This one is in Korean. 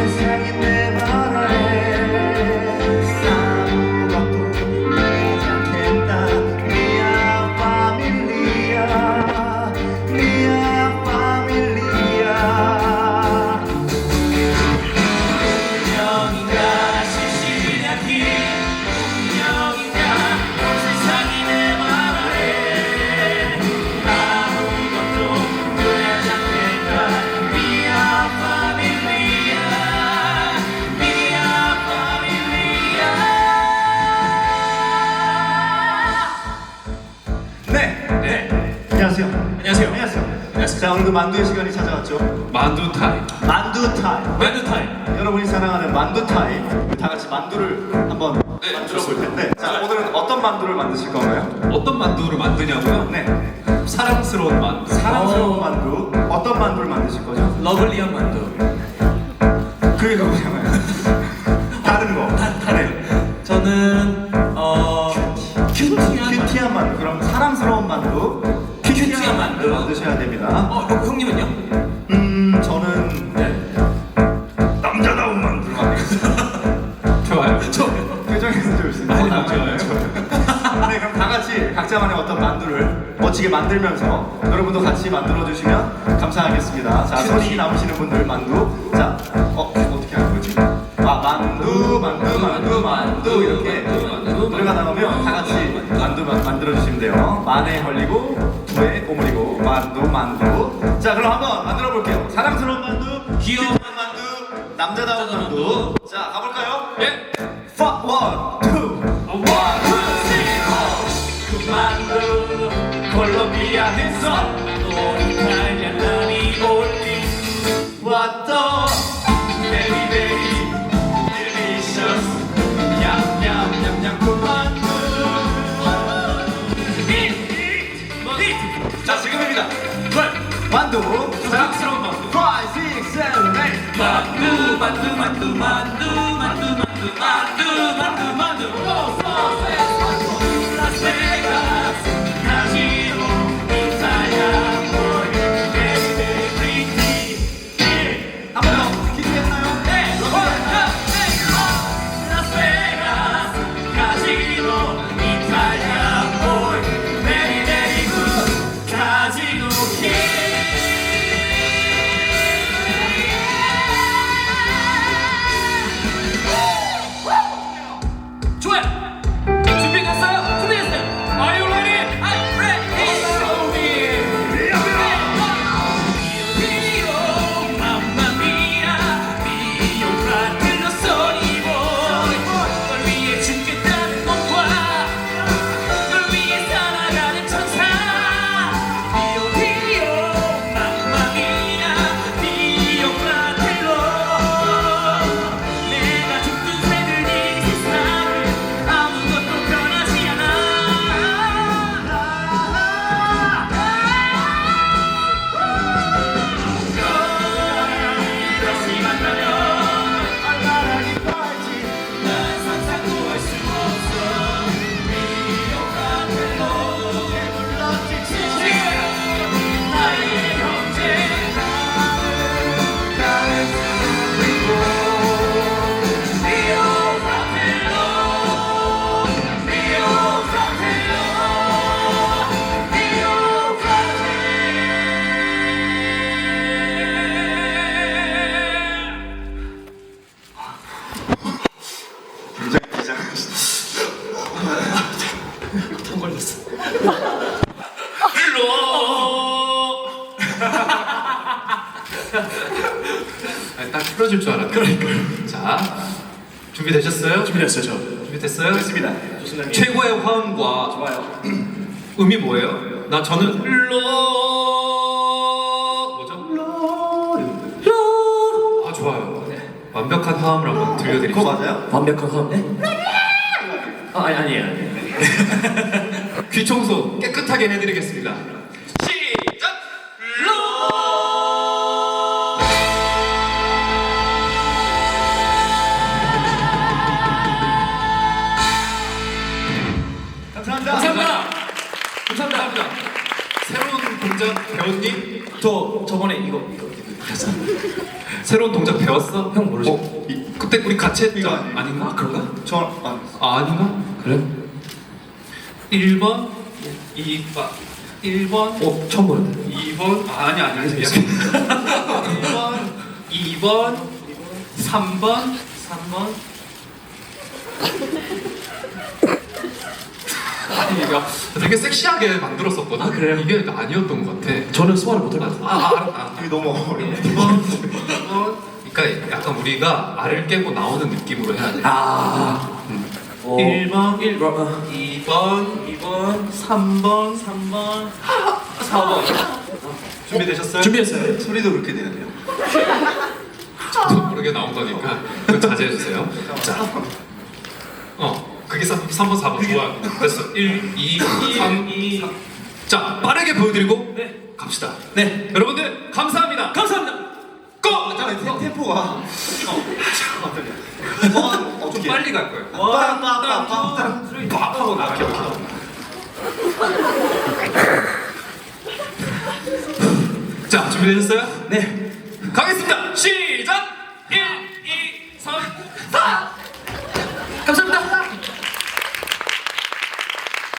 Cause how you been? 네. 네. 안녕하세요. 안녕하세요. 안녕하세요. 안녕하세요. 자, 오늘도 그 만두의 시간이 찾아왔죠. 만두 타임. 만두 타임. 만두 타임. 여러분이 사랑하는 만두 타임. 다 같이 만두를 한번 네, 만들어 볼 좋습니다. 텐데. 자, 네. 오늘은 어떤 만두를 만드실 건가요? 어떤 만두를 만드냐고요? 네. 사랑스러운 만두. 사랑스러운 만두. 어떤 만두를 만드실 거죠? 러블리한 만두. 그게 그거잖아요. 만두. 큐티한 만두. 만드셔야 됩니다. 어 형, 형님은요? 음 저는 네. 남자다운 만들겠습니다. 좋아요. 저 표정에서 좀 있습니다. 많이 아, 남자예요? 네, 그럼 다 같이 각자만의 어떤 만두를 멋지게 만들면서 여러분도 같이 만들어 주시면 감사하겠습니다. 자, 손이 남으시는 분들 만두. 자, 어 어떻게 하는 거지? 아, 만두, 만두, 만두, 만두 이렇게 노래가 나오면 다 같이 만두 만- 만 들어 주시면 돼요. 만에 걸리고 두에 오므리고 만두, 만두. 자, 그럼 한번 만들어 볼게요. 사랑스러운 만두, 귀여운 만두, 남자다운 만두. 자, 가볼까요? 예. Fuck one, two, one, two, three, four. 그 만두 콜롬비아에서 야 만두. 부담스러운 만두. 5, 6, 7, 8 만두 만두 만두 만두. okay. Simon Miller. 통 걸렸어. 아니, 딱 풀어줄 줄 알았네. 그러니까요. 자, 준비되셨어요? 준비됐어요, 저. 준비됐어요? 됐습니다. 최고의 화음과 좋아요. 음이 뭐예요? 나 저는 로 뭐죠? 로. 아 좋아요. 완벽한 화음을 한번 그거 들려드릴게요. 맞아요? 완벽한 화음? 네? 아, 아니, 아니에요. 아니에요. 귀 청소 깨끗하게 해드리겠습니다. 시작. 로. 감사합니다. 감사합니다. 감사합니다. 새로운 동작 배웠니? 저 저번에 이거 이거 이거 새로운 동작 배웠어? 형 모르죠? 어, 이- 그때 우리 같이 아니에요? 아닌가? 아 그런가? 저, 아, 아 아닌가? 그래? 1번, 2번, 1번, 어 처음 보는데. 2번, 아, 아니 아니 아니 1번, 2번, 3번, 3번. 아니 이거 되게 섹시하게 만들었었거든. 아, 그래요? 이게 아니었던 것 같아. 저는 소화를 못할 것 아, 같아요. 아, 아, 아. 이게 너무 어려워. 2번, 2번. 그러니까 약간 우리가 알을 깨고 나오는 느낌으로 해야 돼. 아. 어. 1번, 1번, 어. 2번, 2번, 3번, 3번, 4번. 준비되셨어요? 준비했어요. 소리도 그렇게 내야 돼요. 저도 모르게 나온 거니까 그거 자제해 주세요. 자, 어, 그게 3, 3번, 4번 좋아. 됐어. 1, 2, 3, 2. 자, 빠르게 보여드리고 네. 갑시다. 네. 여러분들. 감사합니다. 고! 잠깐 템- 템포가 어, 잠깐만요. 어, 어떻게? 빨리 갈 거예요. 빠빠빠빠 빡 하고 나갈게요. 자, 준비되셨어요? 네. 가겠습니다. 시작!